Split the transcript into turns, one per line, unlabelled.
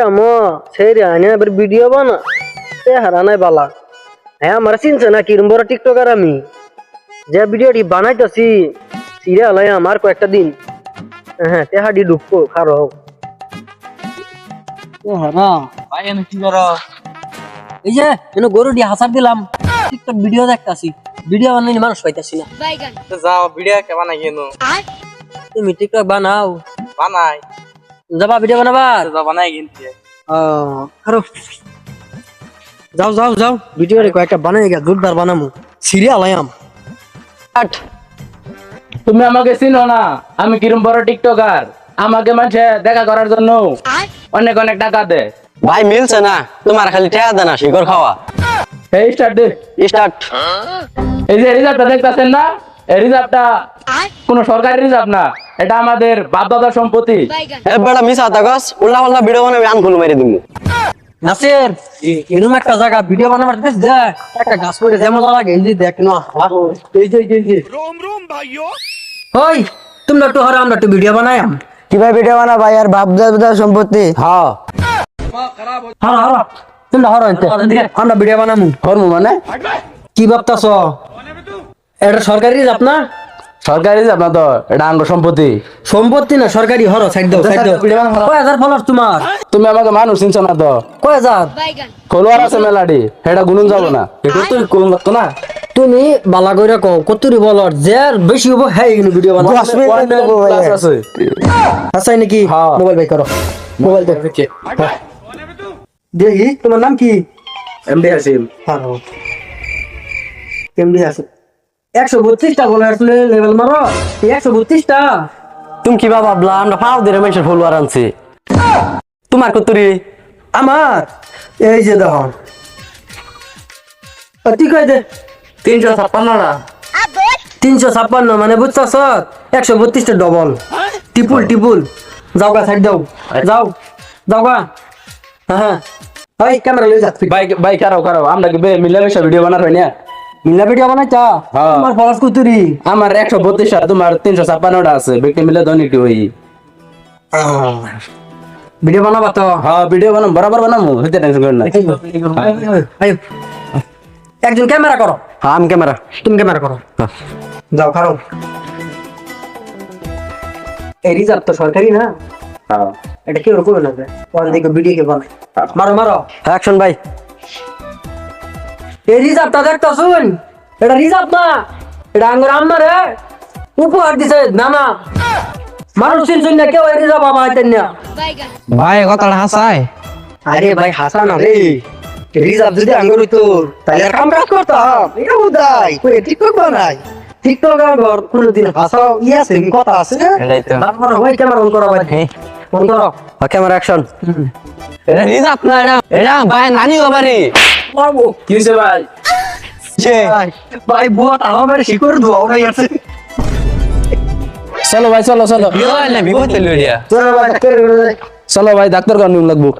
গামো সেই রে আনে এবার ভিডিও বানা। সে হারা নাই বালা। হ্যাঁ আমার চিনছে না কিরম বড় টিকটকার আমি। যে ভিডিওটি বানাইতেছি সিরে হলাই আমার কয়েকটা দিন। হ্যাঁ তে হাডি ঢুকবো খারো হারা
ভাই আমি কি করো?
এই যে এনে গরু দিয়ে হাসার দিলাম। টিকটক ভিডিও দেখতাছি। ভিডিও বানাইনি মানুষ পাইতাছি না।
যাও ভিডিও কে বানাই কেন।
তুমি টিকটক বানাও।
বানাই।
যাবা ভিডিও বানাবার
তো যাও বানাই কিনতে।
আরও যাও যাও যাও। ভিডিও রে কয়েকটা বানাই গা জোরদার বানামু। সিরিয়াল আয়াম আট
তুমি আমাকে চিনো না আমি কিরম বড় টিকটকার আমাকে মাঝে দেখা করার জন্য অনেক অনেক টাকা দে।
ভাই মিলছে না। তোমার খালি টেয়া দেনা শিকড় খাওয়া।
এই স্টার্ট দে।
স্টার্ট
এই যে রিজার্ভটা দেখতেছেন না? এই রিজার্ভটা কোনো সরকারি রিজার্ভ না। এটা আমাদের বাপ দাদার সম্পত্তি.
এবারে মিস আতা গস উল্লা পাল্লা ভিডিও বানাবি আন খুলে মেরে দিমু
নাসির এরকম একটা জায়গা ভিডিও বানাবার দেখ দেখ একটা গাছ পড়ে যেমন লাগে এই যে দেখ না এই যে এই যে ওই তোমরা একটু হরে আমরা একটু ভিডিও বানাইম
কীভাবে ভিডিও বানা ভাই? আর বাপ দাদার সম্পত্তি?
হ্যাঁ।
হর হর। তোমরা হর আমরা ভিডিও বানামু।
কর্ম মানে?
কি ভাবতাছ? এটা সরকারি জাপ না?
সরকারি রিজার্ভ না তো এটা আঙ্গ সম্পত্তি।
সম্পত্তি না সরকারি হর সাইড দাও সাইড দাও। কয় হাজার ফলোয়ার তোমার?
তুমি আমাকে মানুষ চিনছো না তো?
কয় হাজার.
ফলোয়ার আছে মেলাডি এটা গুনুন যাব না। এটা তুই গুনুন লাগতো না।
তুমি বালা কইরা কও কতুরি বলর যার বেশি হব হ্যাঁ এগুলো ভিডিও বানাও।
আছে।
আছে নাকি?
হ্যাঁ।
মোবাইল বাই করো। মোবাইল দেখো দেখি তোমার নাম কি?
এমডি হাসিম।
হারো কেমনি আছে একশো বত্রিশটা বলে লেভেল মারো। একশো বত্রিশটা।
তুমি কি বাবা ভাবলা আমরা ফাও দিরে মানুষের ফলোয়ার আনছি। তোমার কতুরি?
আমার? এই যে দেখো ঠিক আছে
তিনশো ছাপ্পান্নটা
তিনশো ছাপ্পান্ন মানে বুঝছস? একশো বত্রিশটা ডবল টিপুল টিপুল। যাও গা সাইড দাও। যাও। যাও গা। হ্যাঁ হ্যাঁ। ক্যামেরা লই যা।
ভাই ভাই কারও কারও আমরা মিলামিশা ভিডিও বানার হয় না?
মিলা ভিডিও বানাইছা
হ্যাঁ।
তোমার ফলাস কুতুরি
আমার একশো বত্রিশটা তোমার তিনশো ছাপ্পান্নটা আছে। ব্যক্তি মিলে ধনী হই।
ভিডিও বানাবা তো?
হ্যাঁ ভিডিও বানাম বরাবর বানামু হইতে টেনশন করেন না।
আয়ো। একজন ক্যামেরা করো।
হ্যাঁ আমি ক্যামেরা
তুমি ক্যামেরা করো। যাও খারো এই রিজার্ভ তো সরকারি না?
হ্যাঁ।
এটা কেউ করবে না ওখান থেকে ভিডিও কে বানায়। মারো মারো।
অ্যাকশন ভাই।
এই রিজার্ভটা দেখতো শুন এটা রিজার্ভ না এটা আঙ্গুর আম্মা রে। উপহার দিছে না না মানুষ কেউ এই রিজার্ভ বাবা হাইতেন না।
ভাই কথাটা হাসায়।
আরে ভাই হাসা না রে। রিজার্ভ যদি আঙ্গুর হইতো তাহলে আর কাম কাজ করতাম। এটা বুঝাই কই টিকটক বানাই টিকটক আঙ্গুর কোনদিন হাসা ই আছে কথা আছে না? তারপর ক্যামেরা অন করো ভাই। অন করো।
ক্যামেরা অ্যাকশন এটা রিজার্ভ না এটা এটা ভাই নানি বাবারি
মারবো
কি হয়েছে ভাই?
ভাই ভাই বুয়া তাও আমার শিকড় ধোয়া উড়াই আছে
চলো ভাই চলো চলো।
তোরা ভাই
চলো ভাই ডাক্তার কারণ লাগবো।